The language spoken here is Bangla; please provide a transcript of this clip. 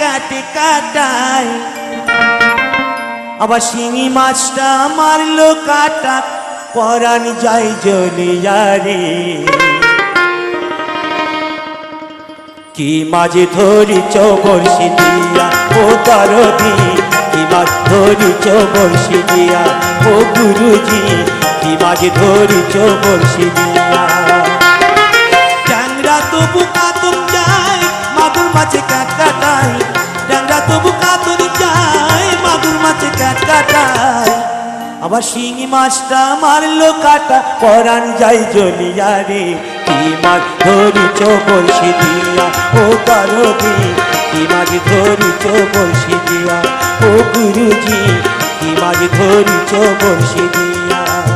কাটে কাটায়। আবার শিঙি মাছটা মারলো কাটা, পরাণ যাই জলিয়ারে। কি মাঝে ধরি চবর্ষি দিয়া ও দরদি কি মাছ ধরি চবর্ষি দিয়া ও গুরুজি, কি মাঝে ধরি চবর্ষি দিয়া ডাংরা তবু আবার শিঙি মাছটা মারলো কাটা, পরাণ যাই জ্বলিয়া রে। কি মাছ ধরি চবলসি দিয়া, ও পারবি? কি মাছ ধরি চবলসি দিয়া, ও গুরুজি? কি মাছ ধরি চবলসি দিয়া?